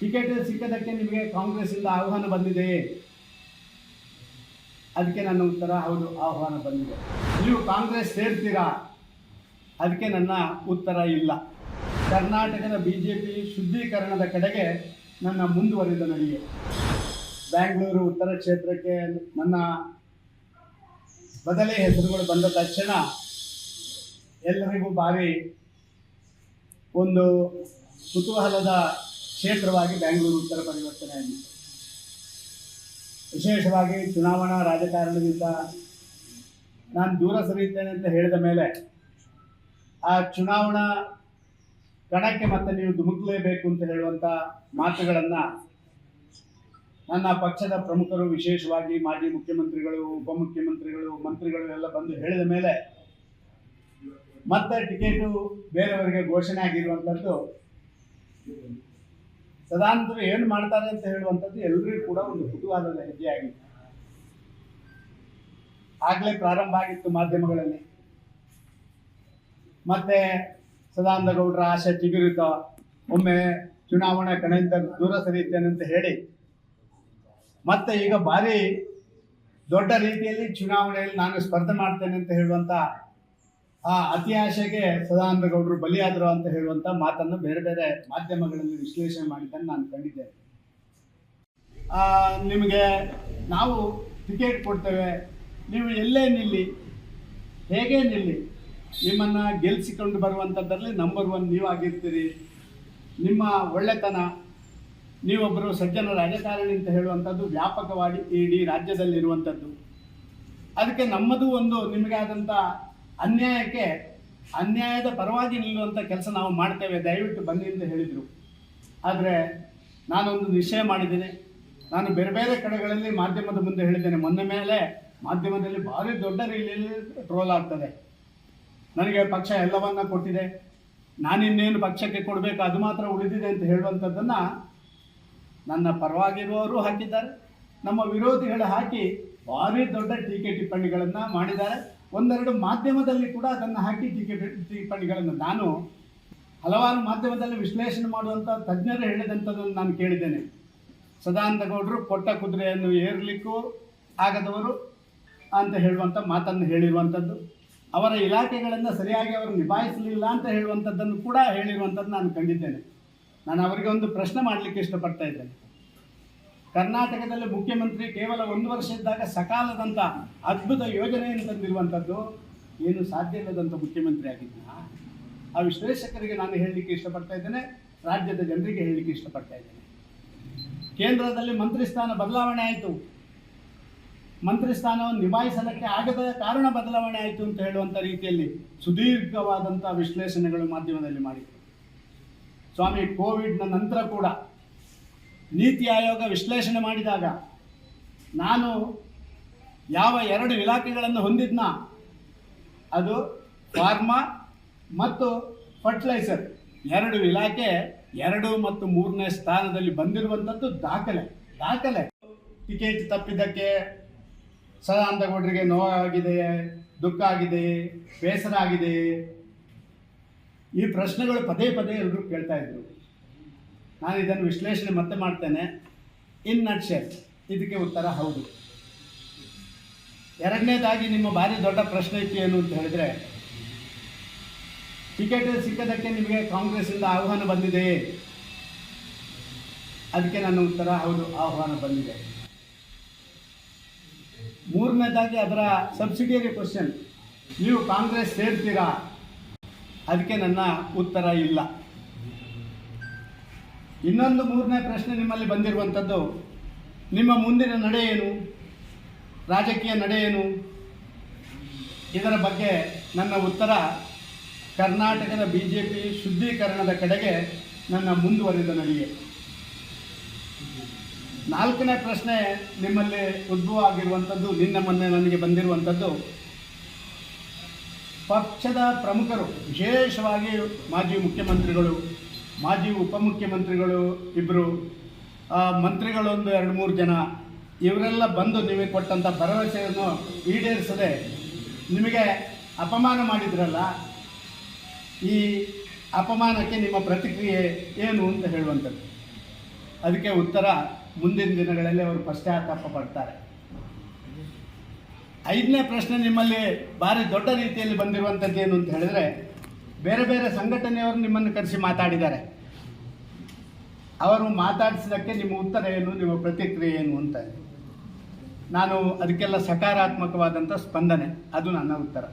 Ticket ಸಿಕ್ಕದಕ್ಕೆ ನಿಮಗೆ ಕಾಂಗ್ರೆಸ್ಸಿಂದ ಆಹ್ವಾನ ಬಂದಿದೆಯೇ ಅದಕ್ಕೆ ನನ್ನ ಉತ್ತರ, ಹೌದು, ಆಹ್ವಾನ ಬಂದಿದೆ. ನೀವು ಕಾಂಗ್ರೆಸ್ ಸೇರ್ತೀರಾ? ಅದಕ್ಕೆ ನನ್ನ ಉತ್ತರ ಇಲ್ಲ. ಕರ್ನಾಟಕದ ಬಿ ಜೆ ಪಿ ಶುದ್ಧೀಕರಣದ ಕಡೆಗೆ ನನ್ನ ಮುಂದುವರಿದ ನಡಿಗೆ. ಬ್ಯಾಂಗ್ಳೂರು ಉತ್ತರ ಕ್ಷೇತ್ರಕ್ಕೆ ನನ್ನ ಬದಲೇ ಹೆಸರುಗಳು ಬಂದ ತಕ್ಷಣ ಎಲ್ಲರಿಗೂ ಭಾರಿ ಒಂದು ಕುತೂಹಲದ ಕ್ಷೇತ್ರವಾಗಿ ಬೆಂಗಳೂರು ಉತ್ತರ ಪರಿವರ್ತನೆ ಆಗಿದೆ. ವಿಶೇಷವಾಗಿ ಚುನಾವಣಾ ರಾಜಕಾರಣದಿಂದ ನಾನು ದೂರ ಸರಿಯುತ್ತೇನೆ ಅಂತ ಹೇಳಿದ ಮೇಲೆ ಆ ಚುನಾವಣಾ ಕಣಕ್ಕೆ ಮತ್ತೆ ನೀವು ಧುಮುಕಲೇಬೇಕು ಅಂತ ಹೇಳುವಂಥ ಮಾತುಗಳನ್ನು ನನ್ನ ಪಕ್ಷದ ಪ್ರಮುಖರು ವಿಶೇಷವಾಗಿ ಮಾಜಿ ಮುಖ್ಯಮಂತ್ರಿಗಳು, ಉಪಮುಖ್ಯಮಂತ್ರಿಗಳು, ಮಂತ್ರಿಗಳು ಎಲ್ಲ ಬಂದು ಹೇಳಿದ ಮೇಲೆ ಮತ್ತೆ ಟಿಕೆಟು ಬೇರೆಯವರಿಗೆ ಘೋಷಣೆ ಆಗಿರುವಂಥದ್ದು ಸದಾನಂತರ ಏನು ಮಾಡ್ತಾರೆ ಅಂತ ಹೇಳುವಂಥದ್ದು ಎಲ್ಲರಿಗೂ ಕೂಡ ಒಂದು ಕುತೂಹಲದ ಹೆಜ್ಜೆಯಾಗಿತ್ತು ಆಗಲೇ ಪ್ರಾರಂಭ ಆಗಿತ್ತು ಮಾಧ್ಯಮಗಳಲ್ಲಿ. ಮತ್ತೆ ಸದಾನಂದ ಗೌಡರ ಆಶೆ ಚಿಗುರಿತ, ಒಮ್ಮೆ ಚುನಾವಣಾ ಕಣೆಯಿಂದ ದೂರ ಸರಿಯುತ್ತೇನೆ ಅಂತ ಹೇಳಿ, ಮತ್ತೆ ಈಗ ಭಾರಿ ದೊಡ್ಡ ರೀತಿಯಲ್ಲಿ ಚುನಾವಣೆಯಲ್ಲಿ ನಾನು ಸ್ಪರ್ಧೆ ಮಾಡ್ತೇನೆ ಅಂತ ಹೇಳುವಂತ ಆ ಅತಿ ಆಶೆಗೆ ಸದಾನಂದ ಗೌಡರು ಬಲಿಯಾದರು ಅಂತ ಹೇಳುವಂತ ಮಾತನ್ನು ಬೇರೆ ಬೇರೆ ಮಾಧ್ಯಮಗಳಲ್ಲಿ ವಿಶ್ಲೇಷಣೆ ಮಾಡಿದ್ದನ್ನು ನಾನು ಕಂಡಿದ್ದೇನೆ. ಆ, ನಿಮಗೆ ನಾವು ಟಿಕೆಟ್ ಕೊಡ್ತೇವೆ. ನೀವು ಎಲ್ಲೇ ನಿಲ್ಲಿ ಹೇಗೆ ನಿಲ್ಲಿ ನಿಮ್ಮನ್ನು ಗೆಲ್ಲಿಸಿಕೊಂಡು ಬರುವಂಥದ್ದರಲ್ಲಿ ನಂಬರ್ ಒನ್ ನೀವು ಆಗಿರ್ತೀರಿ ನಿಮ್ಮ ಒಳ್ಳೆತನ ನೀವೊಬ್ಬರು ಸಜ್ಜನ ರಾಜಕಾರಣಿ ಅಂತ ಹೇಳುವಂಥದ್ದು ವ್ಯಾಪಕವಾಗಿ ಇಡೀ ರಾಜ್ಯದಲ್ಲಿರುವಂಥದ್ದು. ಅದಕ್ಕೆ ನಮ್ಮದು ಒಂದು ನಿಮಗೆ ಆದಂಥ ಅನ್ಯಾಯಕ್ಕೆ ಅನ್ಯಾಯದ ಪರವಾಗಿ ನಿಲ್ಲುವಂಥ ಕೆಲಸ ನಾವು ಮಾಡ್ತೇವೆ, ದಯವಿಟ್ಟು ಬನ್ನಿ ಅಂತ ಹೇಳಿದರು. ಆದರೆ ನಾನೊಂದು ನಿಶ್ಚಯ ಮಾಡಿದ್ದೇನೆ. ನಾನು ಬೇರೆ ಬೇರೆ ಕಡೆಗಳಲ್ಲಿ ಮಾಧ್ಯಮದ ಮುಂದೆ ಹೇಳಿದ್ದೇನೆ. ಮೊನ್ನೆ ಮೇಲೆ ಮಾಧ್ಯಮದಲ್ಲಿ ಭಾರಿ ದೊಡ್ಡ ರೀತಿಯಲ್ಲಿ ಟ್ರೋಲ್ ಆಗ್ತದೆ. ನನಗೆ ಪಕ್ಷ ಎಲ್ಲವನ್ನ ಕೊಟ್ಟಿದೆ. ನಾನಿನ್ನೇನು ಪಕ್ಷಕ್ಕೆ ಕೊಡಬೇಕು ಅದು ಮಾತ್ರ ಉಳಿದಿದೆ ಅಂತ ಹೇಳುವಂಥದ್ದನ್ನು ನನ್ನ ಪರವಾಗಿರುವವರು ಹಾಕಿದ್ದಾರೆ. ನಮ್ಮ ವಿರೋಧಿಗಳು ಹಾಕಿ ಭಾರಿ ದೊಡ್ಡ ಟೀಕೆ ಟಿಪ್ಪಣಿಗಳನ್ನು ಮಾಡಿದ್ದಾರೆ. ಒಂದೆರಡು ಮಾಧ್ಯಮದಲ್ಲಿ ಕೂಡ ಅದನ್ನು ಹಾಕಿ ಟೀಕೆ ಟಿಪ್ಪಣಿಗಳನ್ನು ನಾನು ಹಲವಾರು ಮಾಧ್ಯಮದಲ್ಲಿ ವಿಶ್ಲೇಷಣೆ ಮಾಡುವಂಥ ತಜ್ಞರು ಹೇಳಿದಂಥದ್ದನ್ನು ನಾನು ಕೇಳಿದ್ದೇನೆ. ಸದಾನಂದ ಗೌಡರು ಕೊಟ್ಟ ಕುದುರೆಯನ್ನು ಏರ್ಲಿಕ್ಕೂ ಆಗದವರು ಅಂತ ಹೇಳುವಂಥ ಮಾತನ್ನು ಹೇಳಿರುವಂಥದ್ದು ಅವರ ಇಲಾಖೆಗಳನ್ನು ಸರಿಯಾಗಿ ಅವರು ನಿಭಾಯಿಸಲಿಲ್ಲ ಅಂತ ಹೇಳುವಂಥದ್ದನ್ನು ಕೂಡ ಹೇಳಿರುವಂಥದ್ದು ನಾನು ಕಂಡಿದ್ದೇನೆ. ನಾನು ಅವರಿಗೆ ಒಂದು ಪ್ರಶ್ನೆ ಮಾಡಲಿಕ್ಕೆ ಇಷ್ಟಪಡ್ತಾ ಇದ್ದೇನೆ. ಕರ್ನಾಟಕದಲ್ಲಿ ಮುಖ್ಯಮಂತ್ರಿ ಕೇವಲ ಒಂದು ವರ್ಷ ಇದ್ದಾಗ ಸಕಾಲದಂಥ ಅದ್ಭುತ ಯೋಜನೆಯನ್ನು ತಂದಿರುವಂಥದ್ದು ಏನು ಸಾಧ್ಯ ಇಲ್ಲದಂಥ ಮುಖ್ಯಮಂತ್ರಿ ಆಗಿದ್ದ. ಆ ವಿಶ್ಲೇಷಕರಿಗೆ ನಾನು ಹೇಳಲಿಕ್ಕೆ ಇಷ್ಟಪಡ್ತಾ ಇದ್ದೇನೆ, ರಾಜ್ಯದ ಜನರಿಗೆ ಹೇಳಲಿಕ್ಕೆ ಇಷ್ಟಪಡ್ತಾ ಇದ್ದೇನೆ. ಕೇಂದ್ರದಲ್ಲಿ ಮಂತ್ರಿ ಸ್ಥಾನ ಬದಲಾವಣೆ ಆಯಿತು. ಮಂತ್ರಿ ಸ್ಥಾನವನ್ನು ನಿಭಾಯಿಸಲಿಕ್ಕೆ ಆಗದ ಕಾರಣ ಬದಲಾವಣೆ ಆಯಿತು ಅಂತ ಹೇಳುವಂಥ ರೀತಿಯಲ್ಲಿ ಸುದೀರ್ಘವಾದಂಥ ವಿಶ್ಲೇಷಣೆಗಳು ಮಾಧ್ಯಮದಲ್ಲಿ ಮಾಡಿದರು. ಸ್ವಾಮಿ, ಕೋವಿಡ್ನ ನಂತರ ಕೂಡ ನೀತಿ ಆಯೋಗ ವಿಶ್ಲೇಷಣೆ ಮಾಡಿದಾಗ ನಾನು ಯಾವ ಎರಡು ಇಲಾಖೆಗಳನ್ನು ಹೊಂದಿದ್ನ? ಅದು ಫಾರ್ಮಾ ಮತ್ತು ಫರ್ಟಿಲೈಸರ್. ಎರಡು ಇಲಾಖೆ ಎರಡು ಮತ್ತು ಮೂರನೇ ಸ್ಥಾನದಲ್ಲಿ ಬಂದಿರುವಂಥದ್ದು ದಾಖಲೆ. ದಾಖಲೆ. ಟಿಕೆಟ್ ತಪ್ಪಿದ್ದಕ್ಕೆ ಸದಾನಂದಗೌಡರಿಗೆ ನೋವಾಗಿದೆ, ದುಃಖ ಆಗಿದೆ, ಬೇಸರ ಆಗಿದೆ. ಈ ಪ್ರಶ್ನೆಗಳು ಪದೇ ಪದೇ ಎಲ್ಲರೂ ಕೇಳ್ತಾ ಇದ್ರು. ನಾನು ಇದನ್ನು ವಿಶ್ಲೇಷಣೆ ಮತ್ತೆ ಮಾಡ್ತೇನೆ. ಇನ್ ನಟ್ ಶೇರ್ ಇದಕ್ಕೆ ಉತ್ತರ ಹೌದು. ಎರಡನೇದಾಗಿ ನಿಮ್ಮ ಭಾರಿ ದೊಡ್ಡ ಪ್ರಶ್ನೆ ಇತ್ತು ಏನು ಅಂತ ಹೇಳಿದ್ರೆ ಟಿಕೆಟ್ ಸಿಕ್ಕದಕ್ಕೆ ನಿಮಗೆ ಕಾಂಗ್ರೆಸ್ಸಿಂದ ಆಹ್ವಾನ ಬಂದಿದೆಯೇ ಅದಕ್ಕೆ ನನ್ನ ಉತ್ತರ ಹೌದು, ಆಹ್ವಾನ ಬಂದಿದೆ. ಮೂರನೇದಾಗಿ ಅದರ ಸಬ್ಸಿಡಿಯರಿ ಕ್ವಶನ್ ನೀವು ಕಾಂಗ್ರೆಸ್ ಸೇರ್ತೀರಾ? ಅದಕ್ಕೆ ನನ್ನ ಉತ್ತರ ಇಲ್ಲ. ಇನ್ನೊಂದು ಮೂರನೇ ಪ್ರಶ್ನೆ ನಿಮ್ಮಲ್ಲಿ ಬಂದಿರುವಂಥದ್ದು, ನಿಮ್ಮ ಮುಂದಿನ ನಡೆ ಏನು? ರಾಜಕೀಯ ನಡೆ ಏನು? ಇದರ ಬಗ್ಗೆ ನನ್ನ ಉತ್ತರ, ಕರ್ನಾಟಕದ ಬಿ ಜೆ ಪಿ ಶುದ್ಧೀಕರಣದ ಕಡೆಗೆ ನನ್ನ ಮುಂದುವರಿದ ನಡಿಗೆ ನಾಲ್ಕನೇ ಪ್ರಶ್ನೆ ನಿಮ್ಮಲ್ಲಿ ಉದ್ಭವ ಆಗಿರುವಂಥದ್ದು ನಿನ್ನ ಮೊನ್ನೆ ನನಗೆ ಬಂದಿರುವಂಥದ್ದು. ಪಕ್ಷದ ಪ್ರಮುಖರು, ವಿಶೇಷವಾಗಿ ಮಾಜಿ ಮುಖ್ಯಮಂತ್ರಿಗಳು ಮಾಜಿ ಉಪಮುಖ್ಯಮಂತ್ರಿಗಳು ಇಬ್ಬರು ಮಂತ್ರಿಗಳೊಂದು ಎರಡು ಮೂರು ಜನ, ಇವರೆಲ್ಲ ಬಂದು ನಿಮಗೆ ಕೊಟ್ಟಂಥ ಭರವಸೆಯನ್ನು ಈಡೇರಿಸದೆ ನಿಮಗೆ ಅಪಮಾನ ಮಾಡಿದ್ರಲ್ಲ, ಈ ಅಪಮಾನಕ್ಕೆ ನಿಮ್ಮ ಪ್ರತಿಕ್ರಿಯೆ ಏನು ಅಂತ ಹೇಳುವಂಥದ್ದು. ಅದಕ್ಕೆ ಉತ್ತರ, ಮುಂದಿನ ದಿನಗಳಲ್ಲಿ ಅವರು ಪಶ್ಚಾತ್ತಾಪ ಪಡ್ತಾರೆ. ಐದನೇ ಪ್ರಶ್ನೆ ನಿಮ್ಮಲ್ಲಿ ಭಾರಿ ದೊಡ್ಡ ರೀತಿಯಲ್ಲಿ ಬಂದಿರುವಂಥದ್ದು ಏನು ಅಂತ ಹೇಳಿದ್ರೆ ಬೇರೆ ಬೇರೆ ಸಂಘಟನೆಯವರು ನಿಮ್ಮನ್ನು ಕರೆಸಿ ಮಾತಾಡಿದ್ದಾರೆ. ಅವರು ಮಾತಾಡಿಸಿದ್ದಕ್ಕೆ ನಿಮ್ಮ ಉತ್ತರ ಏನು, ನಿಮ್ಮ ಪ್ರತಿಕ್ರಿಯೆ ಏನು ಅಂತ. ನಾನು ಅದಕ್ಕೆಲ್ಲ ಸಕಾರಾತ್ಮಕವಾದಂಥ ಸ್ಪಂದನೆ. ಅದು ನನ್ನ ಉತ್ತರ.